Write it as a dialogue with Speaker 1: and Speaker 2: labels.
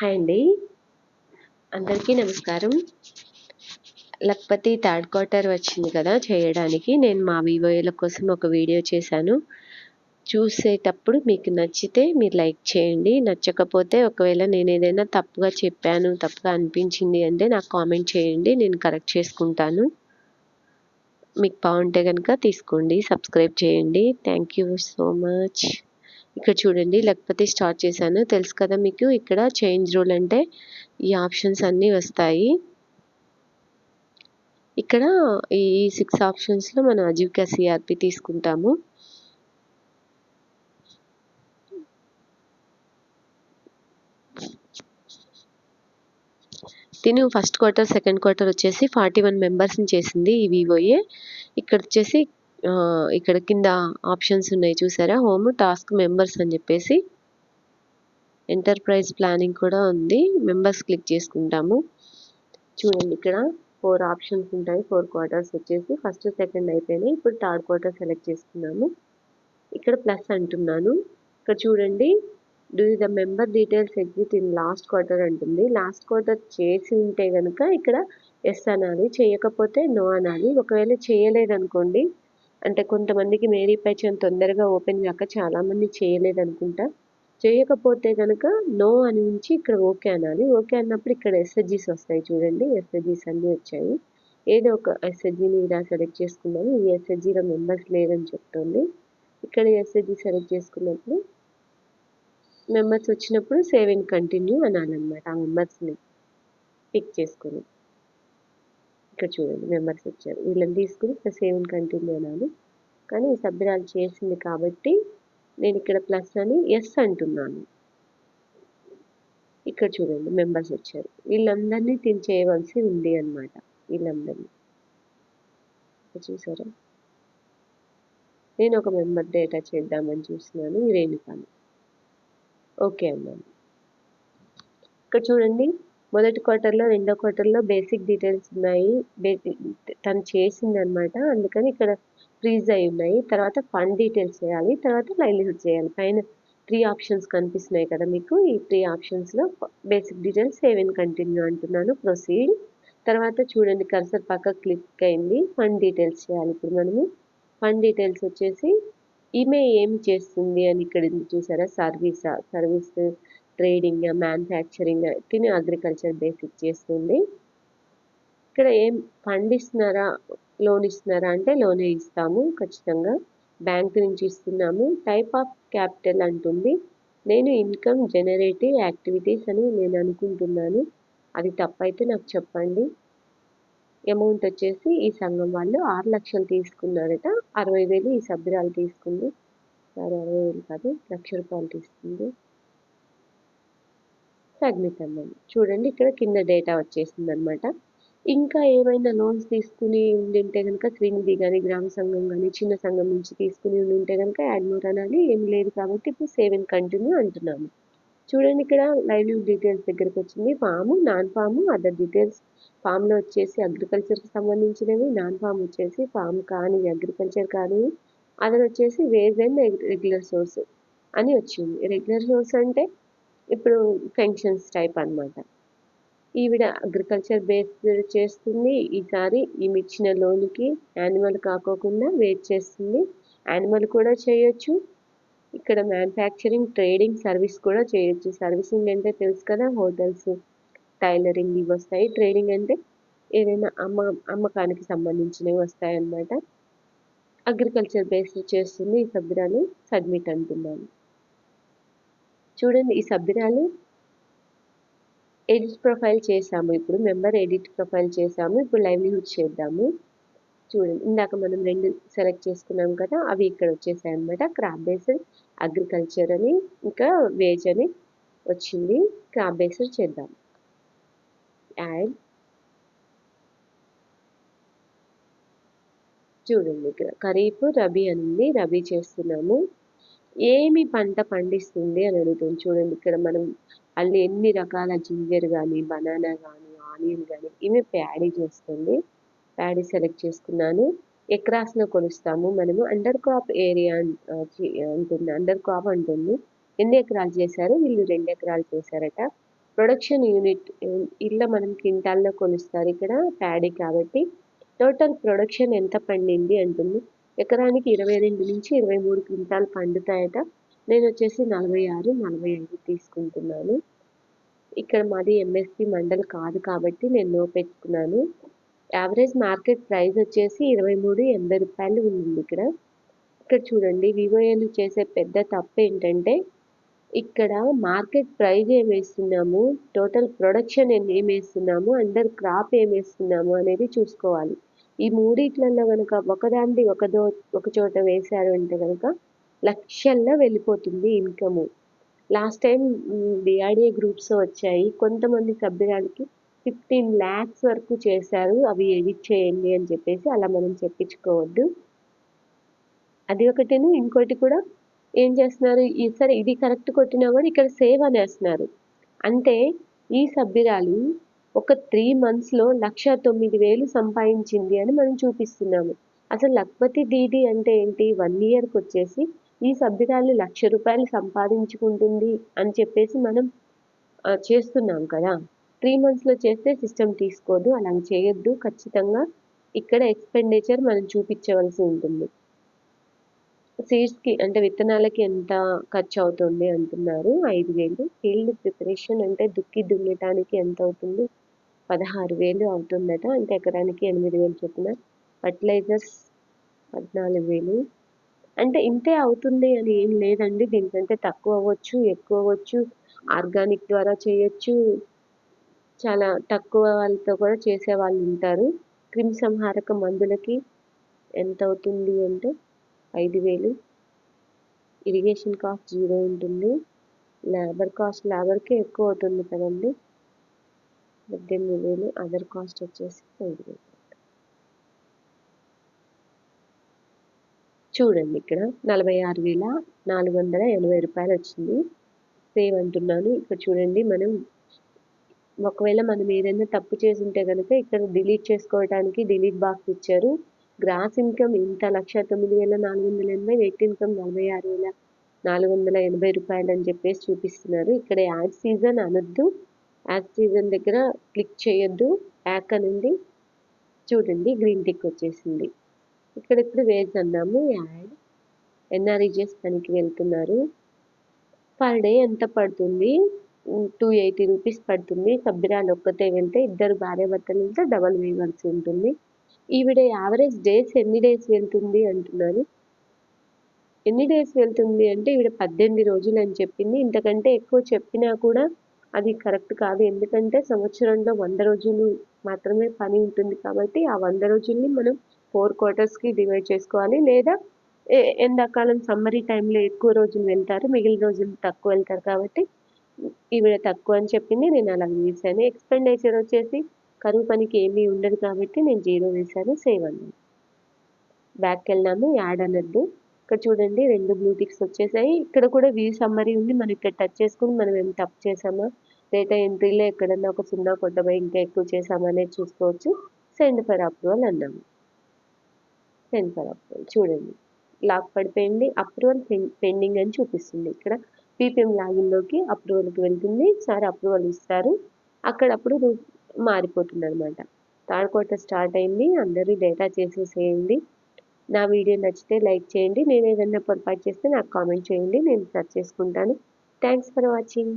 Speaker 1: Hi అండి. అందరికీ నమస్కారం. లక్పతి థర్డ్ క్వార్టర్ వచ్చింది కదా చేయడానికి. నేను మా వివోఏల కోసం ఒక వీడియో చేశాను. చూసేటప్పుడు మీకు నచ్చితే మీరు లైక్ చేయండి. నచ్చకపోతే ఒకవేళ నేను ఏదైనా తప్పుగా చెప్పాను తప్పుగా అనిపించింది అంటే నాకు కామెంట్ చేయండి. నేను కరెక్ట్ చేసుకుంటాను. మీకు బాగుంటే కనుక తీసుకోండి సబ్స్క్రైబ్ చేయండి. Thank you so much. ఇక్కడ చూడండి లేకపోతే స్టార్ట్ చేశాను. తెలుసు కదా మీకు ఇక్కడ చేంజ్ రూల్ అంటే ఈ ఆప్షన్స్ అన్నీ వస్తాయి. ఇక్కడ ఈ సిక్స్ ఆప్షన్స్లో మనం అజీవికా సిఆర్పి తీసుకుంటాము. తిను ఫస్ట్ క్వార్టర్ సెకండ్ క్వార్టర్ వచ్చేసి ఫార్టీ వన్ మెంబర్స్ని చేసింది ఈ వివోఏ ఇక్కడ వచ్చేసి ఇక్కడ కింద ఆప్షన్స్ ఉన్నాయి చూసారా? హోమ్ టాస్క్ మెంబర్స్ అని చెప్పేసి ఎంటర్ప్రైజ్ ప్లానింగ్ కూడా ఉంది. మెంబర్స్ క్లిక్ చేసుకుంటాము. చూడండి ఇక్కడ ఫోర్ ఆప్షన్స్ ఉంటాయి ఫోర్ క్వార్టర్స్ వచ్చేసి ఫస్ట్ సెకండ్ అయిపోయినాయి. ఇప్పుడు థర్డ్ క్వార్టర్ సెలెక్ట్ చేసుకున్నాము. ఇక్కడ ప్లస్ అంటున్నాను. ఇక్కడ చూడండి do the member details exit in last quarter అంటుంది. లాస్ట్ క్వార్టర్ చేసి ఉంటే కనుక ఇక్కడ ఎస్ అనాలి చేయకపోతే నో అనాలి. ఒకవేళ చేయలేదనుకోండి అంటే కొంతమందికి మేరీ పైచన్ తొందరగా ఓపెన్ కాక చాలామంది చేయలేదు అనుకుంటా చేయకపోతే కనుక నో అని ఉంచి ఇక్కడ ఓకే అనాలి. ఓకే అన్నప్పుడు ఇక్కడ ఎస్ఎస్జీస్ వస్తాయి చూడండి. ఎస్ఎస్జీస్ అన్నీ వచ్చాయి. ఏదో ఒక ఎస్ఎస్జీని ఇలా సెలెక్ట్ చేసుకున్నాను. ఈ ఎస్ఎస్జీలో మెంబర్స్ లేదని చెప్తుంది. ఇక్కడ ఎస్ఎస్జీ సెలెక్ట్ చేసుకున్నప్పుడు మెంబర్స్ వచ్చినప్పుడు సేవ్ ఇన్ కంటిన్యూ అనాలన్నమాట ఆ మెంబర్స్ని. పిక్ చేసుకొని. ఇక్కడ చూడండి మెంబర్స్ వచ్చారు. వీళ్ళని తీసుకుని ఇక్కడ సేవ్ కంటిన్యూ అనాలి కానీ ఈ సభ్యురాలు చేసింది కాబట్టి నేను ఇక్కడ ప్లస్ అని ఎస్ అంటున్నాను. ఇక్కడ చూడండి మెంబర్స్ వచ్చారు. వీళ్ళందరినీ తిని చేయవలసి ఉంది అనమాట వీళ్ళందరినీ. చూసారా? నేను ఒక మెంబర్ డేటా చేద్దామని చూస్తున్నాను ఈ రేణుకాని. ఓకే అన్నాను. ఇక్కడ చూడండి. మొదటి క్వార్టర్లో రెండో క్వార్టర్లో బేసిక్ డీటెయిల్స్ ఉన్నాయి. తను చేసింది అనమాట అందుకని ఇక్కడ ఫ్రీజ్ అయి ఉన్నాయి. తర్వాత ఫండ్ డీటెయిల్స్ చేయాలి. తర్వాత లైవ్లీహుడ్ చేయాలి. పైన త్రీ ఆప్షన్స్ కనిపిస్తున్నాయి కదా మీకు. ఈ త్రీ ఆప్షన్స్లో basic details save in continue అంటున్నాను. ప్రొసీడ్. తర్వాత చూడండి కర్సర్ పక్క క్లిక్ అయింది. ఫండ్ డీటెయిల్స్ చేయాలి. ఇప్పుడు మనము ఫండ్ డీటెయిల్స్ వచ్చేసి ఈమె ఏం చేస్తుంది అని ఇక్కడ చూసారా? సర్వీసా? సర్వీస్ ట్రేడింగ్ మ్యానుఫ్యాక్చరింగ్ తిని అగ్రికల్చర్ బేసిక్ చేస్తుంది. ఇక్కడ ఏం ఫండ్ ఇస్తున్నారా లోన్ ఇస్తున్నారా అంటే లోనే ఇస్తాము ఖచ్చితంగా. బ్యాంక్ నుంచి ఇస్తున్నాము. టైప్ ఆఫ్ క్యాపిటల్ అంటుంది నేను ఇన్కమ్ జనరేటివ్ యాక్టివిటీస్ అని నేను అనుకుంటున్నాను. అది తప్పైతే నాకు చెప్పండి. అమౌంట్ వచ్చేసి ఈ సంఘం వాళ్ళు ఆరు లక్షలు తీసుకున్నారట. అరవై వేలు ఈ సభ్యురాలు తీసుకుంది. సారీ అరవై వేలు కాదు లక్ష రూపాయలు తీసుకుంది. సబ్మిట్ అన్నాను చూడండి ఇక్కడ కింద డేటా వచ్చేసింది అనమాట ఇంకా ఏమైనా లోన్స్ తీసుకుని ఉండింటే కనుక క్రింది కానీ గ్రామ సంఘం కానీ చిన్న సంఘం నుంచి తీసుకుని ఉంటే కనుక యాడ్ మోర్ అనాలి. ఏం లేదు కాబట్టి ఇప్పుడు సేవ్ అండ్ కంటిన్యూ అంటున్నాము. చూడండి ఇక్కడ లైవ్ డీటెయిల్స్ దగ్గరకు వచ్చింది. Farm non farm other details. ఫామ్లో వచ్చేసి అగ్రికల్చర్కి సంబంధించినవి నాన్ ఫామ్ వచ్చేసి ఫామ్ కానీ అగ్రికల్చర్ కానీ అదర్ వచ్చేసి వేజ్ అండ్ రెగ్యులర్ సోర్స్ అని వచ్చింది. రెగ్యులర్ సోర్స్ అంటే ఇప్పుడు పెన్షన్స్ టైప్ అనమాట ఈవిడ అగ్రికల్చర్ బేస్డ్ చేస్తుంది. ఈసారి ఈమె ఇచ్చిన లోన్కి యానిమల్ కాకోకుండా వెయిట్ చేస్తుంది. యానిమల్ కూడా చేయొచ్చు. ఇక్కడ మ్యానుఫ్యాక్చరింగ్ ట్రేడింగ్ సర్వీస్ కూడా చేయొచ్చు. సర్వీసింగ్ అంటే తెలుసు కదా హోటల్స్ టైలరింగ్ ఇవి వస్తాయి. ట్రేడింగ్ అంటే ఏదైనా అమ్మ అమ్మకానికి సంబంధించినవి వస్తాయి అన్నమాట అగ్రికల్చర్ బేస్డ్ చేస్తుంది ఈ సభ్యురాలు. సబ్మిట్ అంటున్నాను. చూడండి ఈ సభ్యురాలు ఎడిట్ ప్రొఫైల్ చేసాము ఇప్పుడు మెంబర్ ఎడిట్ ప్రొఫైల్ చేసాము ఇప్పుడు లైవ్లీహుడ్ చేద్దాము. చూడండి ఇందాక మనం రెండు సెలెక్ట్ చేసుకున్నాం కదా అవి ఇక్కడ వచ్చేసాయి అనమాట క్రాప్ బేస్డ్ అగ్రికల్చర్ అని ఇంకా వేజ్ అని వచ్చింది. క్రాప్ బేస్డ్ చేద్దాం. యాడ్ చూడండి ఇక్కడ ఖరీఫ్ రబీ అని ఉంది. రబీ చేస్తున్నాము. ఏమి పంట పండిస్తుంది అని అడుగుతుంది చూడండి ఇక్కడ మనం అల్లి ఎన్ని రకాల జింజర్ కానీ బనానా కానీ ఆనియన్ కానీ ఇవి ప్యాడీ చేస్తుంది. ప్యాడీ సెలెక్ట్ చేసుకున్నాను. ఎక్రాస్లో కొలుస్తాము. మనము అండర్ క్రాప్ ఏరియా అంటుంది అండర్ క్రాప్ అంటుంది. ఎన్ని ఎకరాలు చేశారు? వీళ్ళు రెండు ఎకరాలు చేశారట. ప్రొడక్షన్ యూనిట్ ఇళ్ళ మనం క్వింటాల్లో కొలుస్తారు ఇక్కడ ప్యాడీ కాబట్టి. టోటల్ ప్రొడక్షన్ ఎంత పండింది అంటుంది. ఎకరానికి ఇరవై రెండు నుంచి ఇరవై మూడు క్వింటాలు పండుతాయట. నేను వచ్చేసి నలభై ఆరు నలభై ఐదు తీసుకుంటున్నాను. ఇక్కడ మాది ఎంఎస్పి మండల్ కాదు కాబట్టి నేను నో పెట్టుకున్నాను. యావరేజ్ మార్కెట్ ప్రైస్ వచ్చేసి ఇరవై మూడు ఎనభై రూపాయలు ఉంది ఇక్కడ. ఇక్కడ చూడండి వివోఏలు చేసే పెద్ద తప్పు ఏంటంటే ఇక్కడ మార్కెట్ ప్రైస్ ఏమేస్తున్నాము వేస్తున్నాము? టోటల్ ప్రొడక్షన్ ఏమేస్తున్నాము వేస్తున్నాము? అండర్ క్రాప్ ఏమేస్తున్నాము అనేది చూసుకోవాలి. ఈ మూడిట్లలో కనుక ఒకదాన్ని ఒకదో ఒక చోట వేశారు అంటే కనుక లక్షల్లో వెళ్ళిపోతుంది income. Last time DRDA groups వచ్చాయి. కొంతమంది సభ్యురాలకి ఫిఫ్టీన్ ల్యాక్స్ వరకు చేశారు. అవి ఎడిట్ చేయండి అని చెప్పేసి అలా మనం చెప్పించుకోవద్దు. అది ఒకటిను. ఇంకోటి కూడా ఏం చేస్తున్నారు? ఈ సరే ఇది కరెక్ట్ కొట్టినా కూడా ఇక్కడ సేవ్ అనేస్తున్నారు. అంటే ఈ సభ్యురాలు ఒక త్రీ మంత్స్లో లక్ష తొమ్మిది వేలు సంపాదించింది అని మనం చూపిస్తున్నాము. అసలు లక్పతి దీది అంటే ఏంటి? వన్ ఇయర్కి వచ్చేసి ఈ సభ్యురాలు లక్ష రూపాయలు సంపాదించుకుంటుంది అని చెప్పేసి మనం చేస్తున్నాం కదా. త్రీ మంత్స్లో చేస్తే సిస్టమ్ తీసుకోదు అలా చేయొద్దు. ఖచ్చితంగా ఇక్కడ ఎక్స్పెండిచర్ మనం చూపించవలసి ఉంటుంది. సీడ్స్కి అంటే విత్తనాలకి ఎంత ఖర్చు అవుతుంది అంటున్నారు? ఐదు వేలు. ఫీల్డ్ ప్రిపరేషన్ అంటే దుక్కి దున్నటానికి ఎంత అవుతుంది పదహారు వేలు అవుతుందట. అంటే ఎకరానికి ఎనిమిది వేలు చొప్పున. ఫర్టిలైజర్స్ పద్నాలుగు వేలు. అంటే ఇంతే అవుతుంది అని ఏం లేదండి. దీనికంటే తక్కువ అవ్వచ్చు ఎక్కువ అవ్వచ్చు ఆర్గానిక్ ద్వారా చేయొచ్చు. చాలా తక్కువ వాళ్ళతో కూడా చేసే వాళ్ళు ఉంటారు. క్రిమి సంహారక మందులకి ఎంత అవుతుంది అంటే ఐదు వేలు. ఇరిగేషన్ కాస్ట్ జీరో ఉంటుంది. లేబర్ కాస్ట్ లేబర్కే ఎక్కువ అవుతుంది కదండి. పద్దెనిమిది వేలు. అదర్ కాస్ట్ వచ్చేసి ఐదు వేలు. చూడండి ఇక్కడ నలభై ఆరు వేల నాలుగు వందల ఎనభై రూపాయలు వచ్చింది సేవ్ అంటున్నాను. ఇక్కడ చూడండి మనం ఒకవేళ మనం ఏదైనా తప్పు చేసి ఉంటే కనుక ఇక్కడ డిలీట్ చేసుకోవడానికి డిలీట్ బాక్స్ ఇచ్చారు. గ్రాస్ ఇన్కమ్ ఇంత లక్ష తొమ్మిది వేల నాలుగు వందల ఎనభై నెట్ ఇన్కమ్ నలభై ఆరు వేల నాలుగు వందల ఎనభై రూపాయలు అని చెప్పేసి చూపిస్తున్నారు. ఇక్కడ యాడ్ సీజన్ అనొద్దు. యాడ్ సీజన్ దగ్గర క్లిక్ చేయొద్దు. యాక్ అనండి. చూడండి గ్రీన్ టిక్ వచ్చేసింది. ఇక్కడ ఇప్పుడు వేజ్ అన్నాము. యాడ్ ఎన్ఆర్ఈజిఎస్ పనికి వెళ్తున్నారు. పర్ డే ఎంత పడుతుంది? టూ ఎయిటీ రూపీస్ పడుతుంది. సభ్యురాలు ఒక్కతే వెళ్తే ఇద్దరు భార్య భర్తలు వెళ్తే డబల్ వేయవలసి ఉంటుంది. ఈవిడ యావరేజ్ డేస్ ఎన్ని డేస్ వెళ్తుంది అంటున్నారు. ఎన్ని డేస్ వెళ్తుంది అంటే ఈవిడ పద్దెనిమిది రోజులు అని చెప్పింది. ఇంతకంటే ఎక్కువ చెప్పినా కూడా అది కరెక్ట్ కాదు. ఎందుకంటే సంవత్సరంలో వంద రోజులు మాత్రమే పని ఉంటుంది కాబట్టి ఆ వంద రోజుల్ని మనం ఫోర్ క్వార్టర్స్కి డివైడ్ చేసుకోవాలి. లేదా ఎండాకాలం సమ్మరీ టైంలో ఎక్కువ రోజులు వెళ్తారు మిగిలిన రోజులు తక్కువ వెళ్తారు కాబట్టి ఈవిడ తక్కువ అని చెప్పింది. నేను అలా వేసాను ఎక్స్పెండిచర్ వచ్చేసి కరువు పనికి ఏమీ ఉండదు కాబట్టి నేను జీరో వేశాను సేవ్ అన్నాను బ్యాక్కి వెళ్ళాము యాడ్ అనద్దు ఇక్కడ చూడండి రెండు బ్లూటిక్స్ వచ్చేసాయి. ఇక్కడ కూడా వ్యూ సమ్మరీ ఉంది. మనం ఇక్కడ టచ్ చేసుకుని మనం ఏం టప్ చేసామా డేటా ఎంట్రీలో ఎక్కడన్నా ఒక సున్నా కొట్టబోయి ఇంకా ఎక్కువ చేసామా అనేది చూసుకోవచ్చు. సెండ్ ఫర్ అప్రూవల్ అన్నాము. సెండ్ ఫర్ అప్రూవల్ చూడండి. లాక్ పడిపోయింది. అప్రూవల్ పెండింగ్ అని చూపిస్తుంది ఇక్కడ. పీపీఎం లాగిన్లోకి అప్రూవల్కి వెళ్తుంది. సార్ అప్రూవల్ ఇస్తారు. అక్కడప్పుడు మారిపోతుంది అనమాట థర్డ్ క్వార్టర్ స్టార్ట్ అయింది. అందరూ డేటా చేసేసేయండి. నా వీడియో నచ్చితే లైక్ చేయండి. నేను ఏదైనా పొరపాటు చేస్తే నాకు కామెంట్ చేయండి. నేను సర్చ్ చేసుకుంటాను. Thanks for watching